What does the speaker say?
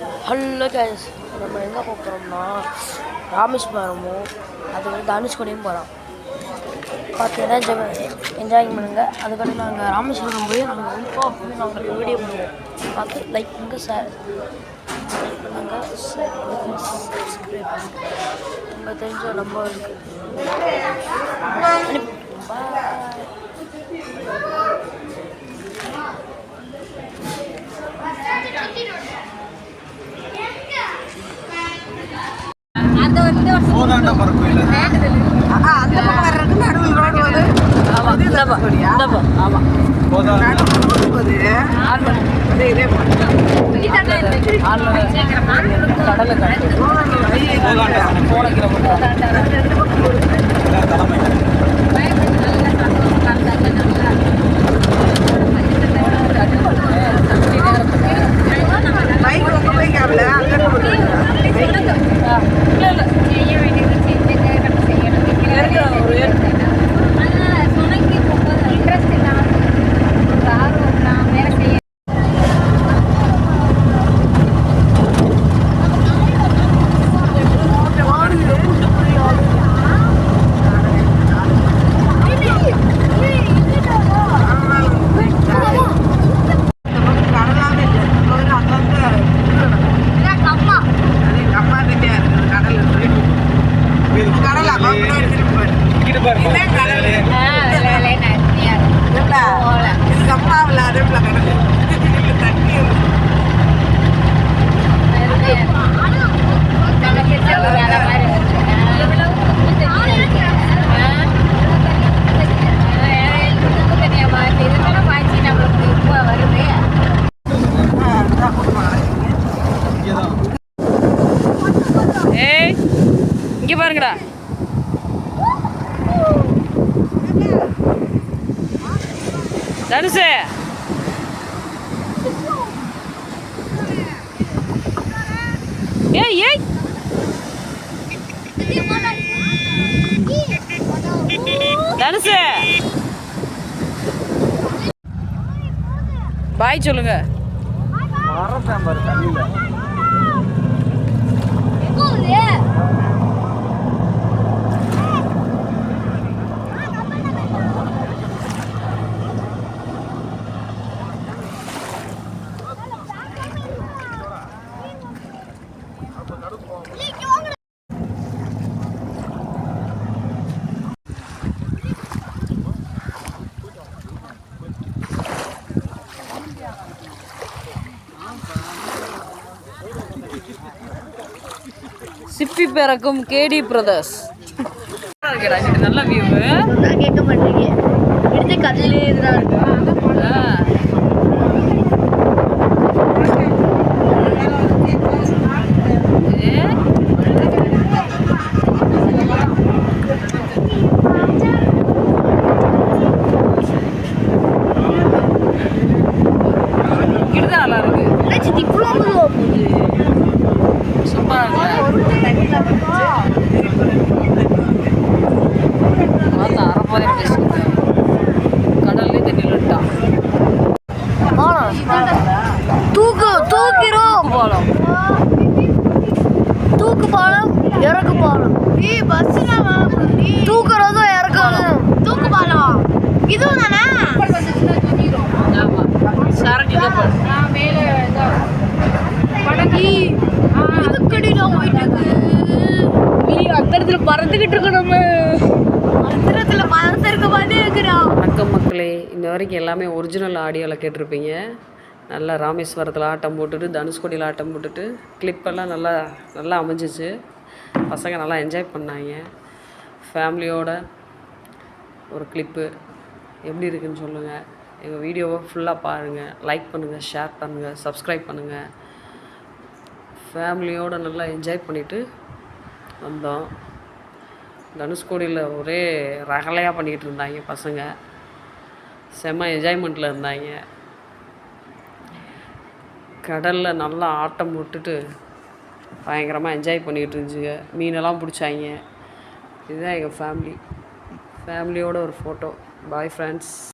Hello case நம்ம எங்கே போக போகிறோம்னா ராமேஸ்வரமும் அதுக்கப்புறம் தனுஷ்கோடியும் போகிறோம் பார்த்து என்ஜாய் என்ஜாய் பண்ணுங்க. அதுக்கப்புறம் நாங்கள் ராமேஸ்வரம் போய் நாங்கள் வந்து போய் நாங்கள் வீடியோ பண்ணுவோம் பார்த்து லைக் பண்ணுங்க சார் லைக் பண்ணுங்க ஷேர் சப்ஸ்கிரைப் பண்ணுங்க. உங்கள் தெரிஞ்ச நம்பர் இருக்கு அனுப்பி பாய் அந்த வந்து கோதாண்டமர கோயில்? அந்த பக்கம் வர்றது நடுவில் ரோடு வந்து ஆமாம் கோதாண்டம் போகுது இதுக்கு அம்மா விளையாடுல கடல் தண்ணி இங்கே இங்க பாருங்கடா. தனுசு. ஏய் ஏய். தனுசு. பாய் சொல்லுங்க. மரம் பாரு தண்ணியில். சிப்பி பிறக்கும் கேடி பிரதர்ஸ். நல்ல வியூ கேட்க மாட்டேங்க எடுத்து கதையிலே இதுதான் இருக்கு இங்கிட்டு நல்லா இருக்கு இவ்வளோ போகுது சூப்பரா இருக்குல்ல பார்த்தா அரைப்பாதை பேசுங்க கடல்லே தண்ணியில் விட்டான் தூக்கு தூக்கிறோம் போகலாம் தூக்கு பாலம் இறக்கு பாலம். தூக்குறதும் பறந்துக்கிட்டு இருக்க நம்ம. அந்தரத்துல பறந்திருக்க மாதிரி இருக்கிறோம் வணக்கம் மக்களே இன்ன வரைக்கும் எல்லாமே ஒரிஜினல் ஆடியோவில் கேட்டிருப்பீங்க. நல்லா ராமேஸ்வரத்தில் ஆட்டம் போட்டுட்டு தனுஷ்கோடியில் ஆட்டம் போட்டுட்டு கிளிப்பெல்லாம் நல்லா நல்லா அமைஞ்சிச்சு. பசங்க நல்லா என்ஜாய் பண்ணாங்க. ஃபேமிலியோட ஒரு கிளிப்பு எப்படி இருக்குன்னு சொல்லுங்கள் எங்கள் வீடியோவை ஃபுல்லாக பாருங்கள் லைக் பண்ணுங்கள் ஷேர் பண்ணுங்கள் சப்ஸ்கிரைப் பண்ணுங்கள் ஃபேமிலியோடு நல்லா என்ஜாய் பண்ணிவிட்டு வந்தோம். தனுஷ்கோடியில் ஒரே ரகலையாக பண்ணிக்கிட்டு இருந்தாங்க பசங்க. செம்ம என்ஜாய்மெண்ட்டில் இருந்தாங்க. கடலில் நல்லா ஆட்டம் விட்டுட்டு பயங்கரமாக என்ஜாய் பண்ணிக்கிட்டு இருந்துச்சுங்க. மீனெல்லாம் பிடிச்சாங்க. இதுதான் எங்கள் ஃபேமிலி ஃபேமிலியோட ஒரு ஃபோட்டோ பாய் ஃப்ரெண்ட்ஸ்